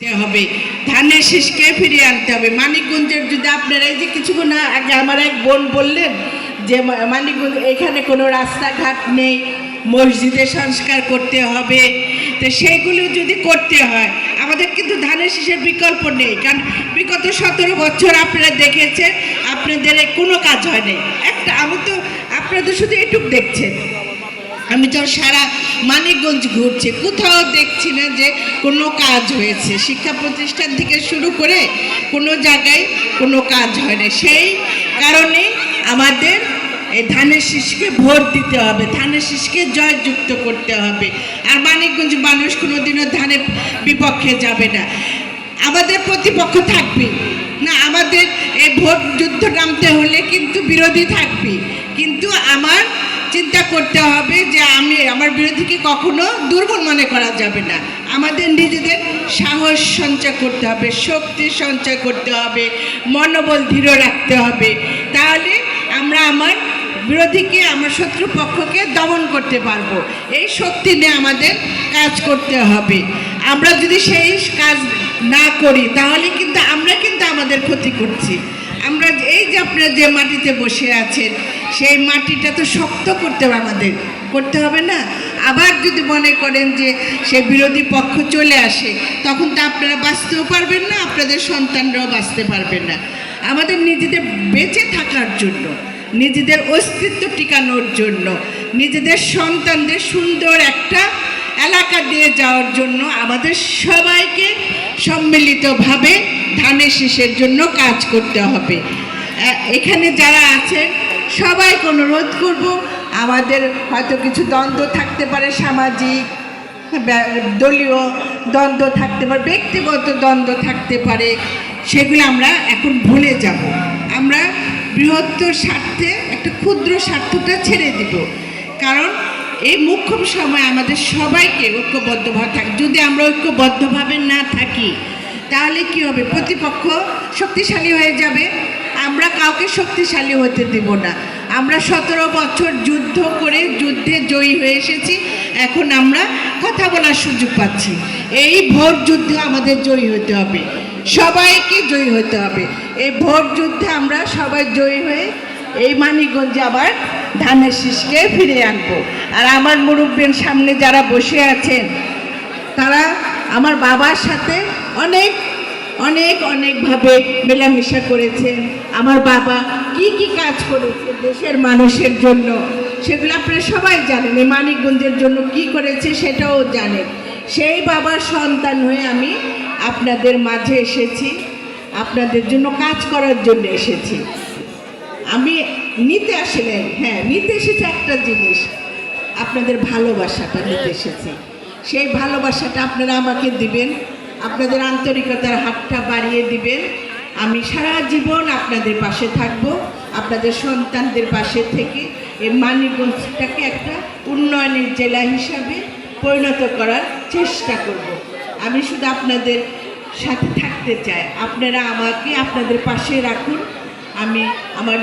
হবে। ধানের শীষকে ফিরিয়ে আনতে হবে? মানিকগঞ্জের যদি আপনারা এই যে কিছুক্ষণ আগে আমার এক বোন বললেন যে মানিকগঞ্জ এখানে কোনো রাস্তাঘাট নেই, মসজিদে সংস্কার করতে হবে। তো সেইগুলো যদি করতে হয়, আমাদের কিন্তু ধানের শীষের বিকল্প নেই। কারণ বিগত সতেরো বছর আপনারা দেখেছেন, আপনাদের কোনো কাজ হয়নি একটা, আমি তো আপনারা তো শুধু এটুক দেখছেন। আমি তো সারা মানিকগঞ্জ ঘুরছি। কোথাও দেখছি না যে কোনো কাজ হয়েছে। শিক্ষা প্রতিষ্ঠান থেকে শুরু করে কোনো জায়গায় কোনো কাজ হয় না। সেই কারণে আমাদের এই ধানের শীষকে ভোট দিতে হবে, ধানের শীষকে জয়যুক্ত করতে হবে। আর মানিকগঞ্জ মানুষ কোনোদিনও ধানের বিপক্ষে যাবে না। আমাদের প্রতিপক্ষ থাকবে। না, আমাদের এই ভোট যুদ্ধ নামতে হলে কিন্তু বিরোধী থাকবে। কিন্তু আমার চিন্তা করতে হবে যে আমি আমার বিরোধীকে কখনো দুর্বল মনে করা যাবে না। আমাদের নিজেদের সাহস সঞ্চয় করতে হবে, শক্তি সঞ্চয় করতে হবে, মনোবল দৃঢ় রাখতে হবে। তাহলে আমরা আমার বিরোধীকে, আমার শত্রুপক্ষকে দমন করতে পারব। এই শক্তি নিয়ে আমাদের কাজ করতে হবে। আমরা যদি সেই কাজ না করি, তাহলে কিন্তু আমরা কিন্তু আমাদের ক্ষতি করছি। আমরা এই যে আপনারা যে মাটিতে বসে আছেন, সেই মাটিটা তো শক্ত করতে হবে আমাদের। করতে হবে না? আবার যদি মনে করেন যে সে বিরোধী পক্ষ চলে আসে, তখন তো আপনারা বাঁচতেও পারবেন না, আপনাদের সন্তানরাও বাঁচতে পারবেন না। আমাদের নিজেদের বেঁচে থাকার জন্য, নিজেদের অস্তিত্ব টিকানোর জন্য, নিজেদের সন্তানদের সুন্দর একটা এলাকা দিয়ে যাওয়ার জন্য আমাদের সবাইকে সম্মিলিতভাবে ধানের শীষের জন্য কাজ করতে হবে। এখানে যারা আছেন সবাইকে অনুরোধ করব, আমাদের হয়তো কিছু দ্বন্দ্ব থাকতে পারে, সামাজিক দলীয় দ্বন্দ্ব থাকতে পারে, ব্যক্তিগত দ্বন্দ্ব থাকতে পারে, সেগুলো আমরা এখন ভুলে যাব। আমরা বৃহত্তর স্বার্থে একটা ক্ষুদ্র স্বার্থটা ছেড়ে দিব। কারণ এই মুখ্যম সময় আমাদের সবাইকে ঐক্যবদ্ধভাবে থাক। যদি আমরা ঐক্যবদ্ধভাবে না থাকি, তাহলে কি হবে? প্রতিপক্ষ শক্তিশালী হয়ে যাবে। আমরা কাউকে শক্তিশালী হতে দেব না। আমরা সতেরো বছর যুদ্ধ করে যুদ্ধে জয়ী হয়ে এসেছি। এখন আমরা কথা বলার সুযোগ পাচ্ছি। এই ভোট যুদ্ধে আমাদের জয়ী হতে হবে। সবাইকে জয়ী হতে হবে। এই ভোট যুদ্ধে আমরা সবাই জয়ী হয়ে এই মানিকগঞ্জে আবার ধানের শীষকে ফিরে আনব। আর আমার মুরব্বীর সামনে যারা বসে আছেন, তারা আমার বাবার সাথে অনেক অনেক, অনেকভাবে মেলামেশা করেছেন। আমার বাবা কি কি কাজ করেছে দেশের মানুষের জন্য, সেগুলো আপনারা সবাই জানেন। এই মানিকগঞ্জের জন্য কি করেছে সেটাও জানেন। সেই বাবার সন্তান হয়ে আমি আপনাদের মাঝে এসেছি। আপনাদের জন্য কাজ করার জন্য এসেছি। আমি নিতে আসলেন হ্যাঁ নিতে এসেছি একটা জিনিস। আপনাদের ভালোবাসাটা নিতে এসেছি। সেই ভালোবাসাটা আপনারা আমাকে দিবেন আপনাদের আন্তরিকতার হাতটা বাড়িয়ে দিবেন। আমি সারা জীবন আপনাদের পাশে থাকব আপনাদের সন্তানদের পাশে থেকে এই মানিকগঞ্জটাকে একটা উন্নয়নের জেলা হিসাবে পরিণত করার চেষ্টা করব। আমি শুধু আপনাদের সাথে থাকতে চাই। আপনারা আমাকে আপনাদের পাশে রাখুন। আমি আমার